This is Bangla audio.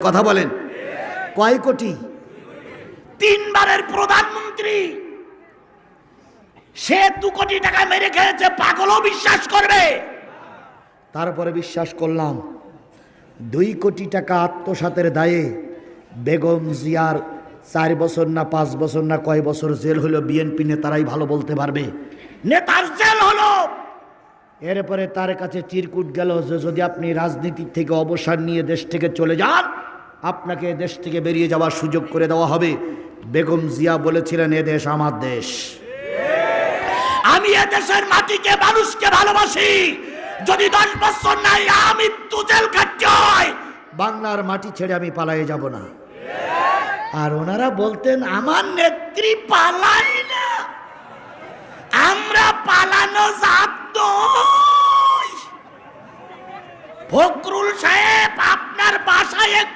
কথা বলেন। কয় কোটি? তিনবারের প্রধানমন্ত্রী। সে দু কোটি টাকা মেরে খেয়েছে পাগলও বিশ্বাস করবে। তারপরে বিশ্বাস করলাম দুই কোটি টাকা আত্মসাতের দায়ে বেগম জিয়ার চার বছর না পাঁচ বছর না কয় বছর জেল হলো বিএনপি নেতারাই ভালো বলতে পারবে। নেতার জেল হলো। এরপরে তার কাছে চিরকুট গেল যে যদি আপনি রাজনীতি থেকে অবসর নিয়ে দেশ থেকে চলে যান আপনাকে দেশ থেকে বেরিয়ে যাওয়ার সুযোগ করে দেওয়া হবে। বেগম জিয়া বলেছিলেন, এ দেশ আমার দেশ। আমি দেশের মাটিকে, মানুষকে ভালোবাসি। যদি দশ বছর নাই আমি তুজেল খাটতে হয়। বাংলার মাটি ছেড়ে আমি পালাই যাব না। আর ওনারা বলতেন, আমার নেত্রী পালাই না। আমরা পালানো জাত। ফখরুল সাহেব, আপনার বাসায় একটু